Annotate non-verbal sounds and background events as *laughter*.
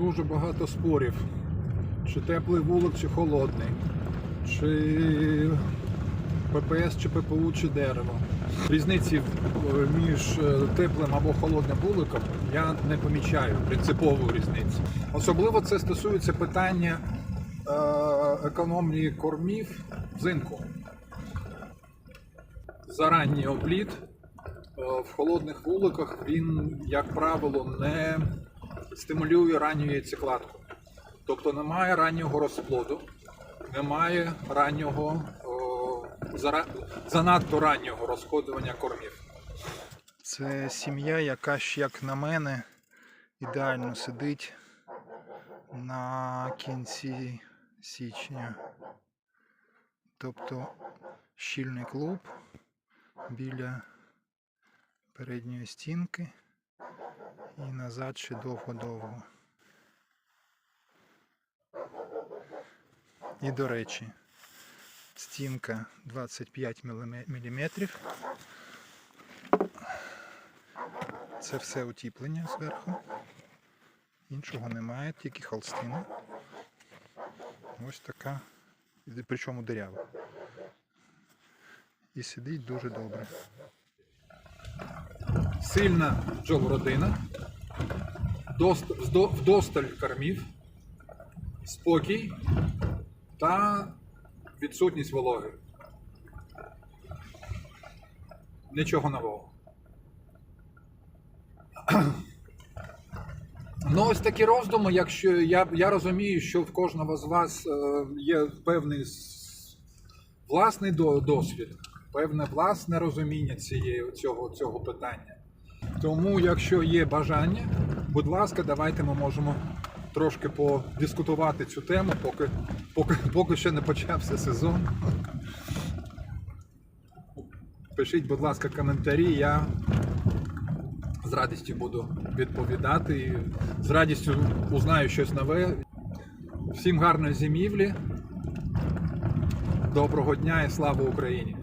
дуже багато спорів. Чи теплий вулик, чи холодний, чи ППС, чи ППУ, чи дерево. Різниці е, між е, теплим або холодним вуликом я не помічаю принципову різницю. Особливо це стосується питання е, економії кормів взимку. Заранній обліт в холодних вуликах він, як правило, не стимулює ранню яйцекладку. Тобто немає раннього розплоду, немає раннього, о, занадто раннього розходування кормів. Це сім'я, яка ж, як на мене, ідеально сидить на кінці січня. Тобто щільний клуб біля передньої стінки і назад ще довго-довго. І до речі, стінка 25 мм. Це все утіплення зверху. Іншого немає, тільки холстина. Ось така, причому дирява. І сидить дуже добре. Сильна бджолородина, дост- вдосталь кормів, спокій та відсутність вологи. Нічого нового. *clears throat* Ну, ось такі роздуми, якщо я, я розумію, що в кожного з вас е, є певний власний досвід, певне власне розуміння цієї, цього, цього питання. Тому, якщо є бажання, будь ласка, давайте ми можемо трошки подискутувати цю тему, поки, поки, поки ще не почався сезон. Пишіть, будь ласка, коментарі. Я з радістю буду відповідати і з радістю узнаю щось нове. Всім гарної зимівлі. Доброго дня і слава Україні!